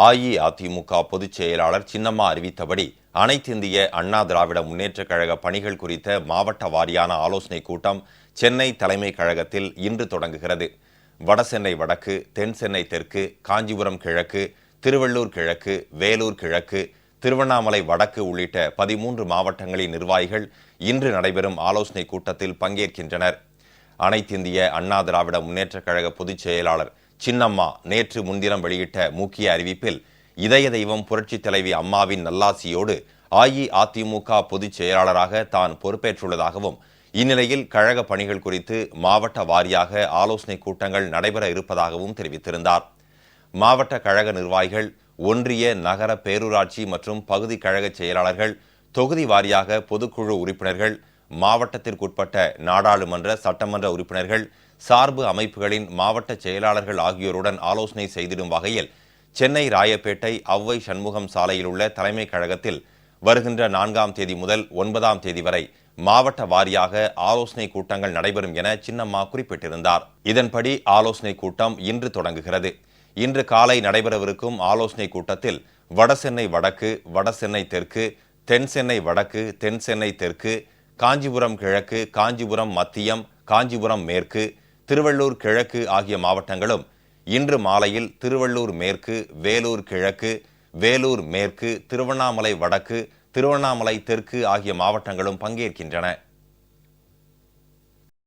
அஇஅதிமுக பொதுச் செயலாளர் சின்னம்மா அறிவித்தபடி அனைத்திந்திய அண்ணா திராவிட முன்னேற்றக் கழக பணிகள் குறித்த மாவட்ட வாரியான ஆலோசனைக் கூட்டம் சென்னை தலைமைக் கழகத்தில் இன்று தொடங்குகிறது. வடசென்னை வடக்கு தென் சென்னை தெற்கு காஞ்சிபுரம் கிழக்கு திருவள்ளூர் கிழக்கு வேலூர் கிழக்கு திருவண்ணாமலை வடக்கு உள்ளிட்ட பதிமூன்று மாவட்டங்களின் நிர்வாகிகள் இன்று நடைபெறும் ஆலோசனைக் கூட்டத்தில் பங்கேற்கின்றனர். அனைத்திந்திய அண்ணா திராவிட முன்னேற்றக் கழக பொதுச் செயலாளர் சின்னம்மா நேற்று முன்தினம் வெளியிட்ட முக்கிய அறிவிப்பில் இதய தெய்வம் புரட்சி தலைவி அம்மாவின் நல்லாசியோடு அஇஅதிமுக பொதுச் செயலாளராக தான் பொறுப்பேற்றுள்ளதாகவும் இந்நிலையில் கழக பணிகள் குறித்து மாவட்ட வாரியாக ஆலோசனை கூட்டங்கள் நடைபெற இருப்பதாகவும் தெரிவித்திருந்தார். மாவட்ட கழக நிர்வாகிகள் ஒன்றிய நகர பேரூராட்சி மற்றும் பகுதி கழக செயலாளர்கள் தொகுதி வாரியாக பொதுக்குழு உறுப்பினர்கள் மாவட்டத்திற்குட்பட்ட நாடாளுமன்ற சட்டமன்ற உறுப்பினர்கள் சார்பு அமைப்புகளின் மாவட்ட செயலாளர்கள் ஆகியோருடன் ஆலோசனை செய்திடும் வகையில் சென்னை ராயப்பேட்டை ஔவை சண்முகம் சாலையில் உள்ள தலைமைக் கழகத்தில் வருகின்ற நான்காம் தேதி முதல் ஒன்பதாம் தேதி வரை மாவட்ட வாரியாக ஆலோசனை கூட்டங்கள் நடைபெறும் என சின்னம்மா குறிப்பிட்டிருந்தார். இதன்படி ஆலோசனை கூட்டம் இன்று தொடங்குகிறது. இன்று காலை நடைபெறவிருக்கும் ஆலோசனை கூட்டத்தில் வடசென்னை வடக்கு வடசென்னை தெற்கு தென் சென்னை வடக்கு தென் சென்னை தெற்கு காஞ்சிபுரம் கிழக்கு காஞ்சிபுரம் மத்தியம் காஞ்சிபுரம் மேற்கு திருவள்ளூர் கிழக்கு ஆகிய மாவட்டங்களும் இன்று மாலையில் திருவள்ளூர் மேற்கு வேலூர் கிழக்கு வேலூர் மேற்கு திருவண்ணாமலை வடக்கு திருவண்ணாமலை தெற்கு ஆகிய மாவட்டங்களும் பங்கேற்கின்றன.